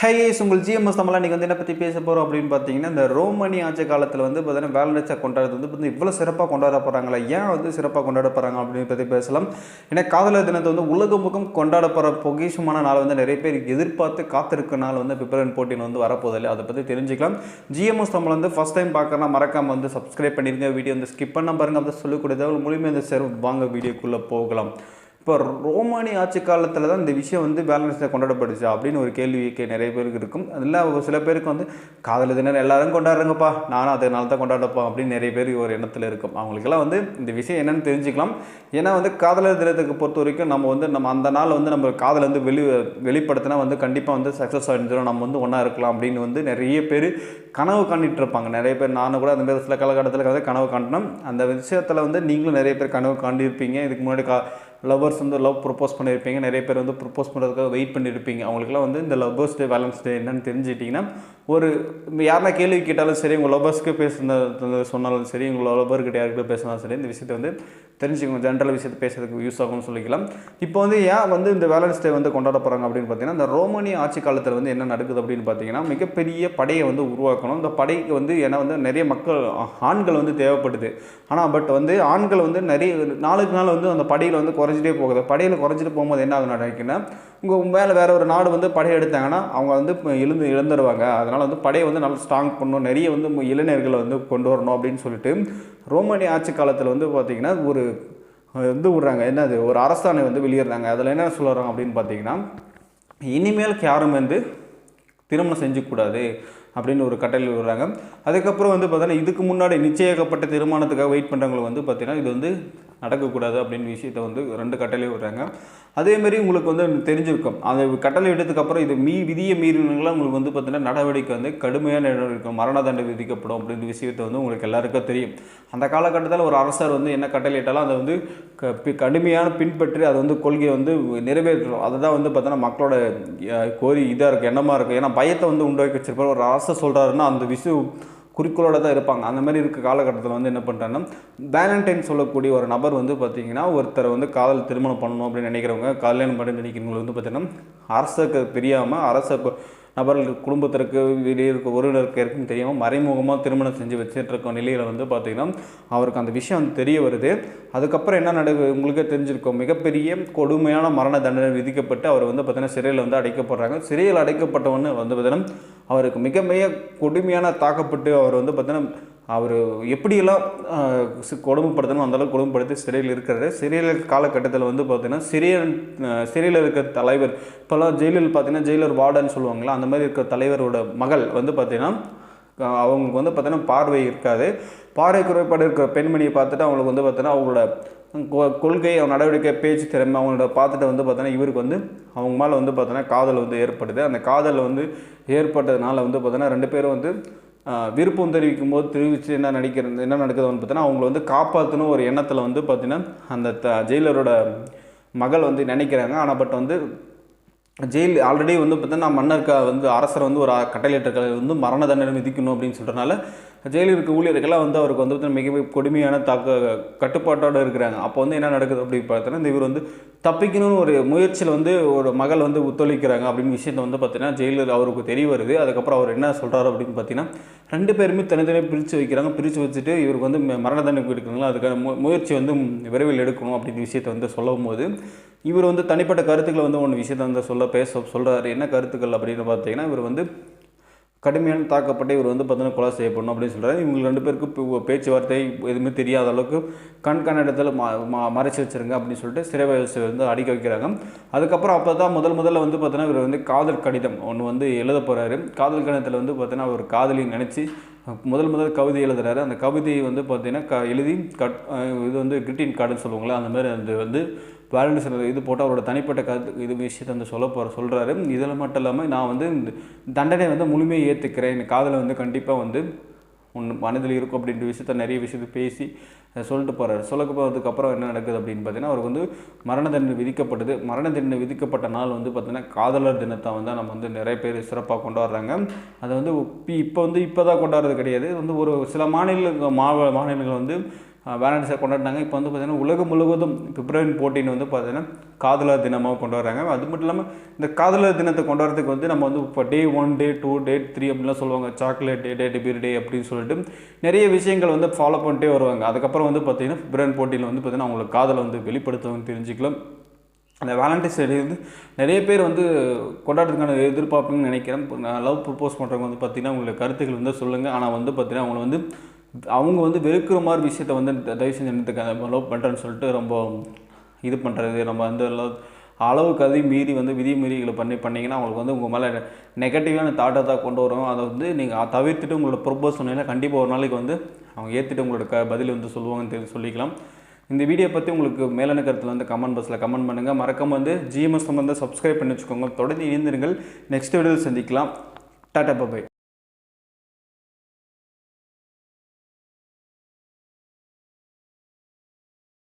Highs உங்கள் GMS Tamil இன்றைக்கி வந்து என்ன பற்றி பேச போகிறோம் அப்படின்னு பார்த்தீங்கன்னா இந்த ரோமணி ஆட்சி காலத்தில் வந்து பார்த்தீங்கன்னா வேலண்டைன்ஸை கொண்டாடுறது வந்து வந்து இவ்வளோ சிறப்பாக கொண்டாட போகிறாங்களா ஏன் வந்து சிறப்பாக கொண்டாட போகிறாங்க அப்படின்னு பற்றி பேசலாம். ஏன்னா காதலர் தினத்தை வந்து உலகம் முகம் கொண்டாட போகிற பொக்கிஷமான நாள் வந்து நிறைய பேர் எதிர்பார்த்து காத்திருக்க நாள் வந்து பிப்ரவரி போட்டின் வந்து வரப்போதில் அதை பற்றி தெரிஞ்சுக்கலாம். ஜிஎம்எஸ் தமிழ் வந்து ஃபஸ்ட் டைம் பார்க்கறனா மறக்காமல் வந்து சப்ஸ்கிரைப் பண்ணிருங்க. வீடியோ வந்து ஸ்கிப் பண்ண பாருங்க. அப்படி சொல்லக்கூடியதாக மூலியமாக இந்த சேர் வாங்க வீடியோக்குள்ளே போகலாம். இப்போ ரோமானி ஆட்சி காலத்தில் தான் இந்த விஷயம் வந்து பேலன்ஸில் கொண்டாடப்படுச்சு அப்படின்னு ஒரு கேள்வி நிறைய பேருக்கு இருக்கும். அதில் ஒரு சில பேருக்கு வந்து காதல் தினம் எல்லாரும் கொண்டாடுறாங்கப்பா நானும் அதனால தான் கொண்டாடப்பா அப்படின்னு நிறைய பேர் ஒரு எண்ணத்தில் இருக்கும். அவங்களுக்கெல்லாம் வந்து இந்த விஷயம் என்னென்னு தெரிஞ்சுக்கலாம். ஏன்னா வந்து காதலர் தினத்துக்கு பொறுத்த வரைக்கும் நம்ம வந்து நம்ம அந்த நாள் வந்து நம்ம காதலை வந்து வெளி வெளிப்படுத்தினா வந்து கண்டிப்பாக வந்து சக்ஸஸ் ஆகிடுச்சிடும் நம்ம வந்து ஒன்றா இருக்கலாம் அப்படின்னு வந்து நிறைய பேர் கனவு காண்டிட்டு இருப்பாங்க. நிறைய பேர் நானும் கூட அந்த மாதிரி சில காலகட்டத்தில் வந்து கனவு காண்டினோம் அந்த விஷயத்தில் வந்து நீங்களும் நிறைய பேர் கனவு காண்டிருப்பீங்க. இதுக்கு முன்னாடி கா லவ்வர்ஸ் வந்து லவ் ப்ரொப்போஸ் பண்ணியிருப்பீங்க. நிறைய பேர் வந்து ப்ரொப்போஸ் பண்ணுறதுக்காக வெயிட் பண்ணியிருப்பீங்க. அவங்களுக்குலாம் வந்து இந்த லவ்வர்ஸ் டே வேலன்ஸ் டே என்னன்னு தெரிஞ்சுக்கிட்டிங்கன்னா ஒரு யாருனா கேள்வி கேட்டாலும் சரி உங்கள் லவ்வர்ஸ்க்கு பேசுனது சொன்னாலும் சரி உங்கள் லவ்வர்கிட்ட யாருக்கிட்ட பேசினாலும் சரி இந்த விஷயத்தை வந்து தெரிஞ்சுக்கணும் ஜென்ரல் விஷயத்தை பேசுறதுக்கு யூஸ் ஆகும்னு சொல்லிக்கலாம். இப்போ வந்து ஏன் வந்து இந்த வேலன்ஸ் டே வந்து கொண்டாட போகிறாங்க அப்படின்னு பார்த்தீங்கன்னா இந்த ரோமானிய ஆட்சி காலத்தில் வந்து என்ன நடக்குது அப்படின்னு பார்த்தீங்கன்னா மிகப்பெரிய படையை வந்து உருவாக்கணும். இந்த படைக்கு வந்து ஏன்னா வந்து நிறைய மக்கள் ஆண்கள் வந்து தேவைப்படுது. ஆனால் பட் வந்து ஆண்கள் வந்து நிறைய நாளுக்கு நாள் வந்து அந்த படையில் வந்து குறைஞ்சிட்டே போகுது. படையில் குறைஞ்சிட்டு போகும்போது என்ன ஆகும் நினைக்கிறேன்னா உங்கள் மேலே வேறு ஒரு நாடு வந்து படை எடுத்தாங்கன்னா அவங்க வந்து இப்போ எழுந்து இழந்துருவாங்க அதனால் வந்து படையை வந்து நல்லா ஸ்ட்ராங் பண்ணணும். நிறைய வந்து இளைஞர்களை வந்து கொண்டு வரணும் அப்படின்னு சொல்லிட்டு ரோமானிய ஆட்சி காலத்தில் வந்து பார்த்திங்கன்னா ஒரு வந்து விடுறாங்க. என்னது? ஒரு அரசாணை வந்து வெளியிடுறாங்க. அதில் என்ன சொல்லுறாங்க அப்படின்னு பார்த்தீங்கன்னா இனிமேல் யாரும் வந்து திருமணம் செஞ்சுக்கூடாது அப்படின்னு ஒரு கட்டளை விடுறாங்க. அதுக்கப்புறம் வந்து பார்த்தீங்கன்னா இதுக்கு முன்னாடி நிச்சயிக்கப்பட்ட திருமணத்துக்காக வெயிட் பண்ணுறவங்களுக்கு வந்து பார்த்திங்கன்னா இது வந்து நடக்கக்கூடாது அப்படின்னு விஷயத்தை வந்து ரெண்டு கட்டளை விடுறாங்க. அதேமாரி உங்களுக்கு வந்து தெரிஞ்சிருக்கும். அந்த கட்டளை விட்டதுக்கப்புறம் இது மீ விதியை மீறினங்களாம் உங்களுக்கு வந்து பார்த்தீங்கன்னா நடவடிக்கை வந்து கடுமையான நடவடிக்கை மரண தண்டனை விதிக்கப்படும் அப்படின்ற விஷயத்தை வந்து உங்களுக்கு எல்லாருக்கும் தெரியும். அந்த காலகட்டத்தில் ஒரு அரசர் வந்து என்ன கட்டளையிட்டாலும் அதை வந்து க- பி- கடுமையான பின்பற்றி அதை வந்து கொள்கையை வந்து நிறைவேற்றணும். அதுதான் வந்து பார்த்தோன்னா மக்களோட கோரி இதாக இருக்குது எண்ணமாக இருக்குது ஏன்னா பயத்தை வந்து உண்டாக்கி வச்சிருப்பார். ஒரு அரசர் சொல்கிறாருன்னா அந்த விஷயம் குறிக்கோளோட தான் இருப்பாங்க. அந்த மாதிரி இருக்க காலகட்டத்தில் வந்து என்ன பண்ணுறாங்கன்னா வேலண்டைன் சொல்லக்கூடிய ஒரு நபர் வந்து பார்த்தீங்கன்னா ஒருத்தரை வந்து காதல் திருமணம் பண்ணணும் அப்படின்னு நினைக்கிறவங்க கல்யாணம் பண்ணி நினைக்கிறவங்க வந்து பார்த்தீங்கன்னா அரசுக்கு தெரியாமல் அரச நபர்களுக்கு குடும்பத்திற்கு வெளியே இருக்க உறவினருக்கு இருக்கும் தெரியாமல் மறைமுகமாக திருமணம் செஞ்சு வச்சுட்டு இருக்க நிலையில் வந்து பார்த்திங்கன்னா அவருக்கு அந்த விஷயம் வந்து தெரிய வருது. அதுக்கப்புறம் என்ன நடக்குது? உங்களுக்கே தெரிஞ்சிருக்கும். மிகப்பெரிய கொடுமையான மரண தண்டனை விதிக்கப்பட்டு அவர் வந்து பார்த்திங்கன்னா சிறையில் வந்து அடைக்கப்படுறாங்க. சிறையில் அடைக்கப்பட்டவொன்னு வந்து பார்த்திங்கன்னா அவருக்கு மிக மிக கொடுமையான தாக்கப்பட்டு அவர் வந்து பார்த்தீங்கன்னா அவர் எப்படியெல்லாம் கொடுமைப்படுத்தணும் அந்தளவுக்கு கொடுமைப்படுத்தி சிறையில் இருக்கிறாரு. சிறையில் காலகட்டத்தில் வந்து பார்த்திங்கன்னா சிறிய சிறையில் இருக்க தலைவர் இப்போல்லாம் ஜெயிலில் பார்த்தீங்கன்னா ஜெயிலர் வார்டன் சொல்லுவாங்களா அந்த மாதிரி இருக்கிற தலைவரோட மகள் வந்து பார்த்தீங்கன்னா அவங்களுக்கு வந்து பார்த்தீங்கன்னா பார்வை இருக்காது. பார்வை குறைபாடு இருக்கிற பெண்மணியை பார்த்துட்டு அவங்களுக்கு வந்து பார்த்தீங்கன்னா அவங்களோட கொ- கொள்கை அவங்க நடவடிக்கை பேச்சு திறமை அவங்களோட பார்த்துட்டு வந்து பார்த்தோன்னா இவருக்கு வந்து அவங்க மேலே வந்து பார்த்தோன்னா காதல் வந்து ஏற்படுது. அந்த காதல் வந்து ஏற்பட்டதுனால வந்து பார்த்தோன்னா ரெண்டு பேரும் வந்து விருப்பம் தெரிவிக்கும் போது தெரிவித்து என்ன நடிக்கிறது என்ன நடக்குதுன்னு பார்த்தோன்னா அவங்கள வந்து காப்பாற்றணும் ஒரு எண்ணத்தில் வந்து பார்த்தீங்கன்னா அந்த த ஜெயிலரோட மகள் வந்து நினைக்கிறாங்க. ஆனால் பட் வந்து ஜெயில் ஆல்ரெடி வந்து பார்த்தீங்கன்னா மன்னர் வந்து அரசர் வந்து ஒரு கட்டளையிட்ட வந்து மரண தண்டனை விதிக்கணும் அப்படின்னு சொல்கிறனால ஜெயிலில் இருக்க ஊழியர்கள்லாம் வந்து அவருக்கு வந்து பார்த்தீங்கன்னா மிக கொடுமையான தாக்க கட்டுப்பாட்டோடு இருக்கிறாங்க. அப்போ வந்து என்ன நடக்குது அப்படின்னு பார்த்தோன்னா இந்த இவர் வந்து தப்பிக்கணும்னு ஒரு முயற்சியில் வந்து ஒரு மகள் வந்து ஒத்துழைக்கிறாங்க அப்படின்னு விஷயத்தை வந்து பார்த்தீங்கன்னா ஜெயிலில் அவருக்கு தெரிய வருது. அதுக்கப்புறம் அவர் என்ன சொல்கிறாரு அப்படின்னு பார்த்தீங்கன்னா ரெண்டு பேருமே தனித்தனியாக பிரித்து வைக்கிறாங்க. பிரித்து வச்சுட்டு இவருக்கு வந்து மரண தண்டனை எடுக்கணுங்களா அதுக்கான மு முயற்சி வந்து விரைவில் எடுக்கணும் அப்படின்னு விஷயத்தை வந்து சொல்லும் போது இவர் வந்து தனிப்பட்ட கருத்துக்களை வந்து ஒன்று விஷயத்தை வந்து சொல்ல பேச சொல்கிறாரு என்ன கருத்துக்கள் அப்படின்னு பார்த்தீங்கன்னா இவர் வந்து கடுமையான தாக்கப்பட்டு இவர் வந்து பார்த்தீங்கன்னா கொலை செய்யப்படணும் அப்படின்னு சொல்கிறாரு இவங்க ரெண்டு பேருக்கு பேச்சுவார்த்தை எதுவுமே தெரியாத அளவுக்கு கண் கண் இடத்துல ம ம- மறைச்சு வச்சிருங்க அப்படின்னு சொல்லிட்டு சிறை வயசு வந்து அடிக்க வைக்கிறாங்க. அதுக்கப்புறம் அப்போ தான் முதல் முதல்ல வந்து பார்த்தீங்கன்னா இவர் வந்து காதல் கடிதம் ஒன்று வந்து எழுத போகிறாரு காதல் கடிதத்தில் வந்து பார்த்தீங்கன்னா அவர் காதலி நினச்சி முதல் முதல் கவிதை எழுதுறாரு. அந்த கவிதையை வந்து பார்த்தீங்கன்னா க எழுதி கட் இது வந்து கிரிட்டின் கார்டுன்னு சொல்லுவாங்களே அந்த மாதிரி அது வந்து வேலண்டைன்ஸ் இது போட்டு அவரோட தனிப்பட்ட கருத்து இது விஷயத்தை வந்து சொல்ல போகிற சொல்கிறாரு இதில் மட்டும் இல்லாமல் நான் வந்து இந்த தண்டனை வந்து முழுமையாக ஏற்றுக்கிறேன் என் காதலை வந்து கண்டிப்பாக வந்து உன் மனதில் இருக்கும் அப்படின்ற விஷயத்த நிறைய விஷயத்தை பேசி சொல்லிட்டு போகிறார் சொல்ல போகிறதுக்கப்புறம் என்ன நடக்குது அப்படின்னு பார்த்தீங்கன்னா அவருக்கு வந்து மரண தண்டனை விதிக்கப்பட்டது மரண தண்டனை விதிக்கப்பட்ட நாள் வந்து பார்த்திங்கன்னா காதலர் தினத்தை வந்து நம்ம வந்து நிறைய பேர் சிறப்பாக கொண்டாடுறாங்க. அதை வந்து இப்போ வந்து இப்போ தான் கொண்டாடுறது கிடையாது. வந்து ஒரு சில மாநில மா மாநிலங்கள் வந்து வேலண்டைன்ஸை கொண்டாடினாங்க. இப்போ வந்து பார்த்திங்கன்னா உலகம் முழுவதும் பிப்ரவரி ஃபோர்டீன் வந்து பார்த்திங்கன்னா காதலர் தினமாக கொண்டு வராங்க அது மட்டும் இல்லாமல் இந்த காதலர் தினத்தை கொண்டாடுறதுக்கு வந்து நம்ம வந்து இப்போ day one day two day three அப்படிலாம் சொல்லுவாங்க. சாக்லேட் டே டே டிபிர் டே அப்படின்னு சொல்லிட்டு நிறைய விஷயங்கள் வந்து ஃபாலோ பண்ணிட்டே வருவாங்க. அதுக்கப்புறம் வந்து பார்த்திங்கன்னா பிப்ரவரி ஃபோர்டீனில் வந்து பார்த்திங்கன்னா அவங்களுக்கு காதலை வந்து வெளிப்படுத்துவாங்க தெரிஞ்சுக்கலாம். அந்த வேலண்டைன்ஸ் டே வந்து நிறைய பேர் வந்து கொண்டாடுறதுக்கான எதிர்பார்ப்புன்னு நினைக்கிறேன். லவ் ப்ரப்போஸ் பண்ணுறவங்க வந்து பார்த்திங்கன்னா அவங்களோட கருத்துக்கள் வந்து சொல்லுங்கள் ஆனால் வந்து பார்த்திங்கன்னா அவங்கள வந்து அவங்க வந்து வெறுக்கிற மாதிரி விஷயத்த வந்து தயவு செஞ்சு என்னத்துக்கு லவ் பண்ணுறேன்னு சொல்லிட்டு ரொம்ப இது பண்ணுறது நம்ம வந்து அளவுக்கு அதையும் மீறி வந்து விதி மீறிகளை பண்ணி பண்ணிங்கன்னா அவங்களுக்கு வந்து உங்கள் மேலே நெகட்டிவான தாட்டை தான் கொண்டு வரும். அதை வந்து நீங்கள் தவிர்த்துட்டு உங்களோட ப்ரொப்போஸ் சொன்னீங்கன்னா கண்டிப்பாக ஒரு நாளைக்கு வந்து அவங்க ஏற்றுட்டு உங்களோட க பதில் வந்து சொல்லுவாங்கன்னு தெரிஞ்சு சொல்லிக்கலாம். இந்த வீடியோ பற்றி உங்களுக்கு மேலான கருத்தில் வந்து கமெண்ட் பாக்ஸில் கமெண்ட் பண்ணுங்கள் மறக்காம வந்து ஜிஎம்எஸ் வந்து சப்ஸ்கிரைப் பண்ணி வச்சுக்கோங்க. தொடர்ந்து இணைந்திருங்கள். நெக்ஸ்ட் வீடியோவில் சந்திக்கலாம். Tata bye bye